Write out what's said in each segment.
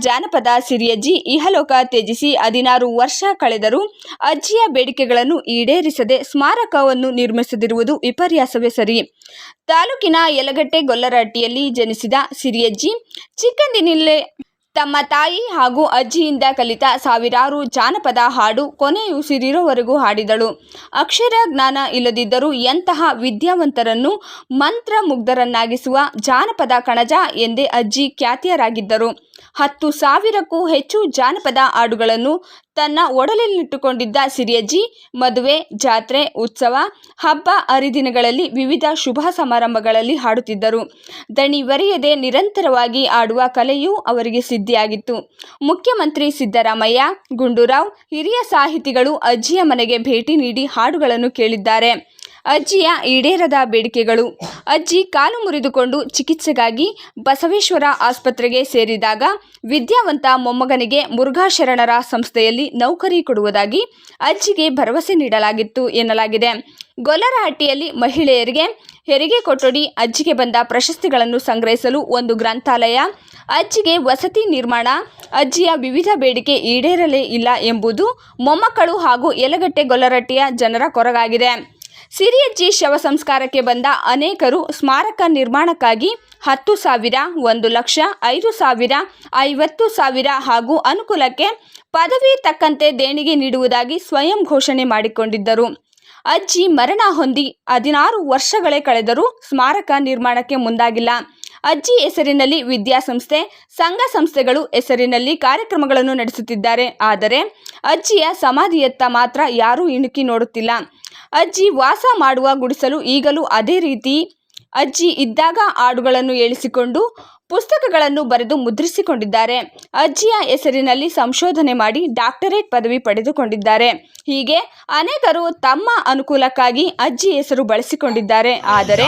ಜಾನಪದ ಸಿರಿಯಜ್ಜಿ ಇಹಲೋಕ ತ್ಯಜಿಸಿ ಹದಿನಾರು ವರ್ಷ ಕಳೆದರೂ ಅಜ್ಜಿಯ ಬೇಡಿಕೆಗಳನ್ನು ಈಡೇರಿಸದೆ ಸ್ಮಾರಕವನ್ನು ನಿರ್ಮಿಸದಿರುವುದು ವಿಪರ್ಯಾಸವೇ ಸರಿ. ತಾಲೂಕಿನ ಯಲಗಟ್ಟೆ ಗೊಲ್ಲರಹಟ್ಟಿಯಲ್ಲಿ ಜನಿಸಿದ ಸಿರಿಯಜ್ಜಿ ಚಿಕ್ಕಂದಿನಲ್ಲೇ ತಮ್ಮ ತಾಯಿ ಹಾಗೂ ಅಜ್ಜಿಯಿಂದ ಕಲಿತ ಸಾವಿರಾರು ಜಾನಪದ ಹಾಡು ಕೊನೆಯುಸಿರಿರೋವರೆಗೂ ಹಾಡಿದಳು. ಅಕ್ಷರ ಜ್ಞಾನ ಇಲ್ಲದಿದ್ದರೂ ಎಂತಹ ವಿದ್ಯಾವಂತರನ್ನು ಮಂತ್ರಮುಗ್ಧರನ್ನಾಗಿಸುವ ಜಾನಪದ ಕಣಜ ಎಂದೇ ಅಜ್ಜಿ ಖ್ಯಾತಿಯರಾಗಿದ್ದರು. ಹತ್ತು ಸಾವಿರಕ್ಕೂ ಹೆಚ್ಚು ಜಾನಪದ ಹಾಡುಗಳನ್ನು ತನ್ನ ಒಡಲಲ್ಲಿಟ್ಟುಕೊಂಡಿದ್ದ ಸಿರಿಯಜ್ಜಿ, ಮದುವೆ, ಜಾತ್ರೆ, ಉತ್ಸವ, ಹಬ್ಬ ಹರಿದಿನಗಳಲ್ಲಿ ವಿವಿಧ ಶುಭ ಸಮಾರಂಭಗಳಲ್ಲಿ ಹಾಡುತ್ತಿದ್ದರು. ದಣಿವರಿಯದೆ ನಿರಂತರವಾಗಿ ಆಡುವ ಕಲೆಯೂ ಅವರಿಗೆ ಸಿದ್ಧಿಯಾಗಿತ್ತು. ಮುಖ್ಯಮಂತ್ರಿ ಸಿದ್ದರಾಮಯ್ಯ, ಗುಂಡೂರಾವ್, ಹಿರಿಯ ಸಾಹಿತಿಗಳು ಅಜ್ಜಿಯ ಮನೆಗೆ ಭೇಟಿ ನೀಡಿ ಹಾಡುಗಳನ್ನು ಕೇಳಿದ್ದಾರೆ. ಅಜ್ಜಿಯ ಈಡೇರದ ಬೇಡಿಕೆಗಳು. ಅಜ್ಜಿ ಕಾಲು ಮುರಿದುಕೊಂಡು ಚಿಕಿತ್ಸೆಗಾಗಿ ಬಸವೇಶ್ವರ ಆಸ್ಪತ್ರೆಗೆ ಸೇರಿದಾಗ ವಿದ್ಯಾವಂತ ಮೊಮ್ಮಗನಿಗೆ ಮುರುಘಾಶರಣರ ಸಂಸ್ಥೆಯಲ್ಲಿ ನೌಕರಿ ಕೊಡುವುದಾಗಿ ಅಜ್ಜಿಗೆ ಭರವಸೆ ನೀಡಲಾಗಿತ್ತು ಎನ್ನಲಾಗಿದೆ. ಗೊಲ್ಲರಹಟ್ಟಿಯಲ್ಲಿ ಮಹಿಳೆಯರಿಗೆ ಹೆರಿಗೆ ಕೊಠಡಿ ಅಜ್ಜಿಗೆ ಬಂದ ಪ್ರಶಸ್ತಿಗಳನ್ನು ಸಂಗ್ರಹಿಸಲು ಒಂದು ಗ್ರಂಥಾಲಯ, ಅಜ್ಜಿಗೆ ವಸತಿ ನಿರ್ಮಾಣ, ಅಜ್ಜಿಯ ವಿವಿಧ ಬೇಡಿಕೆ ಈಡೇರಲೇ ಇಲ್ಲ ಎಂಬುದು ಮೊಮ್ಮಕ್ಕಳು ಹಾಗೂ ಯಲಗಟ್ಟೆ ಗೊಲ್ಲರಟ್ಟಿಯ ಜನರ ಕೊರಗಾಗಿದೆ. ಸಿರಿಯಜ್ಜಿ ಶವ ಸಂಸ್ಕಾರಕ್ಕೆ ಬಂದ ಅನೇಕರು ಸ್ಮಾರಕ ನಿರ್ಮಾಣಕ್ಕಾಗಿ ಹತ್ತು ಸಾವಿರ, ಒಂದು ಲಕ್ಷ, ಐದು ಸಾವಿರ, ಐವತ್ತು ಸಾವಿರ ಹಾಗೂ ಅನುಕೂಲಕ್ಕೆ ಪದವಿ ತಕ್ಕಂತೆ ದೇಣಿಗೆ ನೀಡುವುದಾಗಿ ಸ್ವಯಂ ಘೋಷಣೆ ಮಾಡಿಕೊಂಡಿದ್ದರು. ಅಜ್ಜಿ ಮರಣ ಹೊಂದಿ ಹದಿನಾರು ವರ್ಷಗಳೇ ಕಳೆದರೂ ಸ್ಮಾರಕ ನಿರ್ಮಾಣಕ್ಕೆ ಮುಂದಾಗಿಲ್ಲ. ಅಜ್ಜಿ ಹೆಸರಿನಲ್ಲಿ ವಿದ್ಯಾಸಂಸ್ಥೆ, ಸಂಘ ಸಂಸ್ಥೆಗಳು ಹೆಸರಿನಲ್ಲಿ ಕಾರ್ಯಕ್ರಮಗಳನ್ನು ನಡೆಸುತ್ತಿದ್ದಾರೆ. ಆದರೆ ಅಜ್ಜಿಯ ಸಮಾಧಿಯತ್ತ ಮಾತ್ರ ಯಾರೂ ಇಣುಕಿ ನೋಡುತ್ತಿಲ್ಲ. ಅಜ್ಜಿ ವಾಸ ಮಾಡುವ ಗುಡಿಸಲು ಈಗಲೂ ಅದೇ ರೀತಿ ಅಜ್ಜಿ ಇದ್ದಾಗ ಹಾಡುಗಳನ್ನು ಹೇಳಿಸಿಕೊಂಡು ಪುಸ್ತಕಗಳನ್ನು ಬರೆದು ಮುದ್ರಿಸಿಕೊಂಡಿದ್ದಾರೆ. ಅಜ್ಜಿಯ ಹೆಸರಿನಲ್ಲಿ ಸಂಶೋಧನೆ ಮಾಡಿ ಡಾಕ್ಟರೇಟ್ ಪದವಿ ಪಡೆದುಕೊಂಡಿದ್ದಾರೆ. ಹೀಗೆ ಅನೇಕರು ತಮ್ಮ ಅನುಕೂಲಕ್ಕಾಗಿ ಅಜ್ಜಿ ಹೆಸರು ಬಳಸಿಕೊಂಡಿದ್ದಾರೆ. ಆದರೆ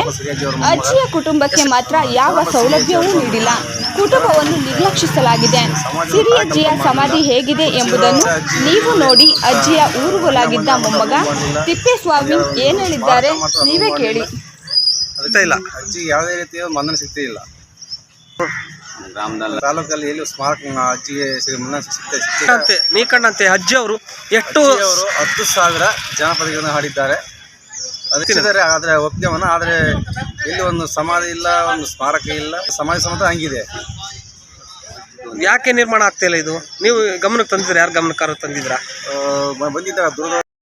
ಅಜ್ಜಿಯ ಕುಟುಂಬಕ್ಕೆ ಮಾತ್ರ ಯಾವ ಸೌಲಭ್ಯವೂ ನೀಡಿಲ್ಲ. ಕುಟುಂಬವನ್ನು ನಿರ್ಲಕ್ಷಿಸಲಾಗಿದೆ. ಸಿರಿಯಜ್ಜಿಯ ಸಮಾಧಿ ಹೇಗಿದೆ ಎಂಬುದನ್ನು ನೀವು ನೋಡಿ ಅಜ್ಜಿಯ ಊರುಗೊಲಾಗಿದ್ದ ಮೊಮ್ಮಗ ತಿಪ್ಪೇಸ್ವಾಮಿ ಏನು ಹೇಳಿದ್ದಾರೆ? ನೀವೇ ಕೇಳಿ. ಇಲ್ಲ. ಅಜ್ಜಿ ಯಾವುದೇ ರೀತಿಯ ಮನ್ನಣೆ ಸಿಗ್ತಿಲ್ಲ ಗ್ರಾಮದಲ್ಲಿ ತಾಲೂಕಲ್ಲಿ ಎಲ್ಲಿ ಸ್ಮಾರಕ ಅಜ್ಜಿಗೆ ಶ್ರೀ ಮನ್ನಣೆ ಸಿಗ್ತಾ ಸಿಗ್ತಿಲ್ಲ ಅಂತೆ ನೀ ಅಜ್ಜಿ ಅವರು ಎಷ್ಟು ಅವರು ಹತ್ತು ಸಾವಿರ ಜನಪದಗಳನ್ನು ಹಾಡಿದ್ದಾರೆ. ಅದಕ್ಕೆ ಆದ್ರೆ ಒಪ್ಪಿಗೆವನ್ನ ಆದರೆ ಇಲ್ಲಿ ಒಂದು ಸಮಾಧಿ ಇಲ್ಲ ಒಂದು ಸ್ಮಾರಕ ಇಲ್ಲ. ಸಮಾಜ ಸಮೇತ ಹಂಗಿದೆ. ಯಾಕೆ ನಿರ್ಮಾಣ ಆಗ್ತಿಲ್ಲ ಇದು? ನೀವು ಗಮನಕ್ಕೆ ತಂದಿದ್ರೆ ಯಾರು ಗಮನಕ್ಕಾರ ತಂದಿದ್ರಾ ಬಂದಿದ್ದಾರೆ ದೂರದ